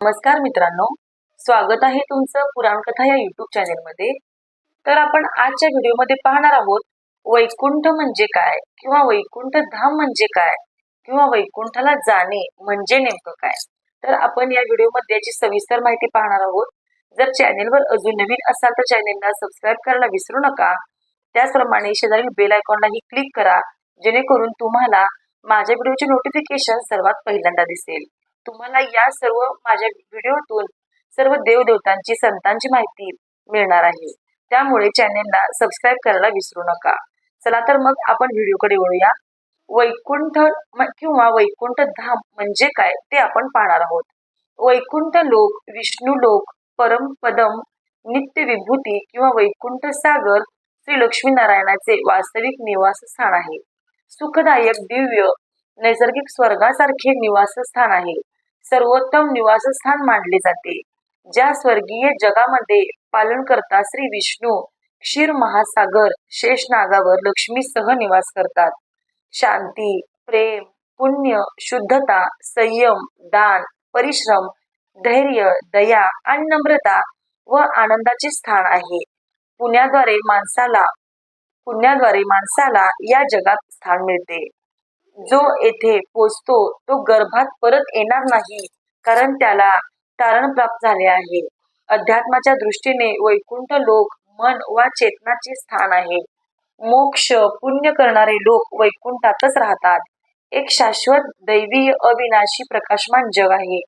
नमस्कार मित्रांनो. स्वागत आहे तुमचं पुराणकथा या युट्यूब चॅनेलमध्ये तर आपण आजच्या व्हिडिओमध्ये पाहणार आहोत वैकुंठ म्हणजे काय किंवा वैकुंठ धाम म्हणजे काय किंवा वैकुंठाला जाणे म्हणजे नेमकं काय? तर आपण या व्हिडिओमध्ये याची सविस्तर माहिती पाहणार आहोत. जर चॅनेलवर अजून नवीन असाल तर चॅनेलला सबस्क्राईब करायला विसरू नका. त्याचप्रमाणे शेजारील बेल आयकॉनलाही क्लिक करा जेणेकरून तुम्हाला माझ्या व्हिडिओचे नोटिफिकेशन सर्वात पहिल्यांदा दिसेल. तुम्हाला या सर्व माझ्या व्हिडिओतून सर्व देवदेवतांची संतांची माहिती मिळणार आहे. त्यामुळे चॅनेलला सबस्क्राईब करायला विसरू नका. चला तर मग आपण व्हिडिओकडे वळूया. वैकुंठ किंवा वैकुंठ धाम म्हणजे काय ते आपण पाहणार आहोत. वैकुंठ लोक विष्णू लोक परमपदम नित्य विभूती किंवा वैकुंठ सागर श्री लक्ष्मीनारायणाचे वास्तविक निवासस्थान आहे. सुखदायक दिव्य नैसर्गिक स्वर्गासारखे निवासस्थान आहे. सर्वोत्तम निवासस्थान मानले जाते. ज्या स्वर्गीय जगामध्ये पालन करता श्री विष्णू क्षीर महासागर शेष नागावर लक्ष्मीसह निवास करतात. शांती प्रेम पुण्य शुद्धता संयम दान परिश्रम धैर्य दया आणि नम्रता व आनंदाचे स्थान आहे. पुण्याद्वारे माणसाला पुण्याद्वारे माणसाला या जगात स्थान मिळते. जो येथे पोचतो तो गर्भात परत येणार नाही कारण त्याला तारण प्राप्त झाले आहे. अध्यात्माच्या दृष्टीने वैकुंठ लोक मन वा चेतनाचे स्थान आहे. मोक्ष पुण्य करणारे लोक वैकुंठातच राहतात. एक शाश्वत दैवीय अविनाशी प्रकाशमान जग आहे.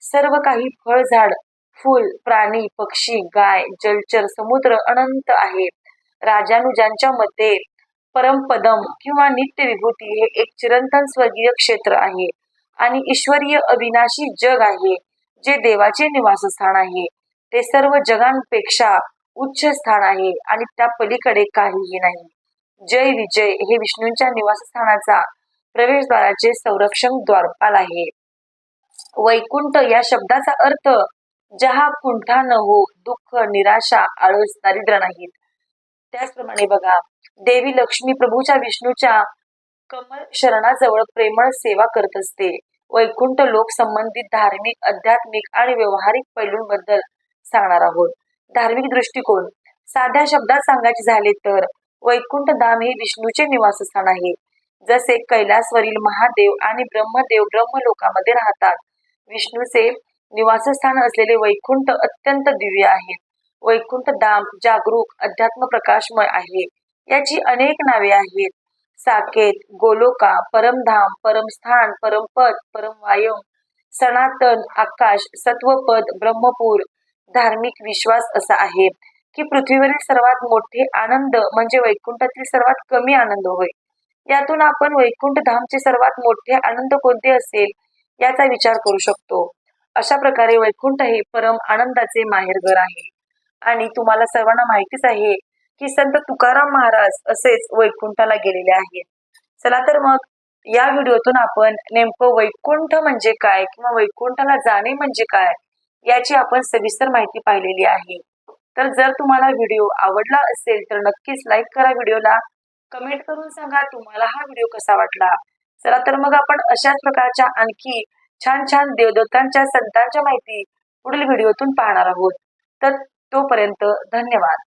सर्व काही फळझाड फुल प्राणी पक्षी गाय जलचर समुद्र अनंत आहे. राजानुजांच्या मते परमपदम किंवा नित्य विभूती हे एक चिरंतन स्वर्गीय क्षेत्र आहे. आणि ईश्वरीय अविनाशी जग आहे जे देवाचे निवासस्थान आहे. ते सर्व जगांपेक्षा उच्च स्थान आहे आणि त्या पलीकडे काहीही नाही. जय विजय हे विष्णूंच्या निवासस्थानाचा प्रवेशद्वाराचे संरक्षण द्वारपाल आहे. वैकुंठ या शब्दाचा अर्थ जहा कुंठा न हो दुःख निराशा आळस दारिद्र्य नाहीत. त्याचप्रमाणे बघा देवी लक्ष्मी प्रभूच्या विष्णूच्या कमल शरणाजवळ प्रेमळ सेवा करत असते. वैकुंठ लोक संबंधित धार्मिक आध्यात्मिक आणि व्यवहारिक पैलूंबद्दल सांगणार आहोत. धार्मिक दृष्टिकोन. साध्या शब्दात सांगायचे झाले तर वैकुंठ धाम हे विष्णूचे निवासस्थान आहे. जसे कैलासवरील महादेव आणि ब्रह्मदेव ब्रह्मलोकामध्ये राहतात. विष्णूचे निवासस्थान असलेले वैकुंठ अत्यंत दिव्य आहे. वैकुंठ धाम जागरूक अध्यात्म प्रकाशमय आहे. याची अनेक नावे आहेत. साकेत गोलोका परमधाम परमस्थान परमपद परमवायम सनातन आकाश सत्वपद ब्रह्मपूर धार्मिक विश्वास असा आहे की पृथ्वीवरील सर्वात मोठे आनंद म्हणजे वैकुंठातील सर्वात कमी आनंद होय. यातून आपण वैकुंठ धामचे सर्वात मोठे आनंद कोणते असेल याचा विचार करू शकतो. अशा प्रकारे वैकुंठ हे परम आनंदाचे माहेरघर आहे. आणि तुम्हाला सर्वांना माहितीच आहे की संत तुकाराम महाराज असेच वैकुंठाला गेलेले आहेत. चला तर मग या व्हिडिओतून आपण नेमकं वैकुंठ म्हणजे काय किंवा वैकुंठाला जाणे म्हणजे काय याची आपण सविस्तर माहिती पाहिलेली आहे. तर जर तुम्हाला व्हिडिओ आवडला असेल तर नक्कीच लाईक करा व्हिडिओला. कमेंट करून सांगा तुम्हाला हा व्हिडिओ कसा वाटला. चला तर मग आपण अशाच प्रकारच्या आणखी छान छान देवदत्तांच्या संतांच्या माहिती पुढील व्हिडिओतून पाहणार आहोत. तर तोपर्यंत धन्यवाद.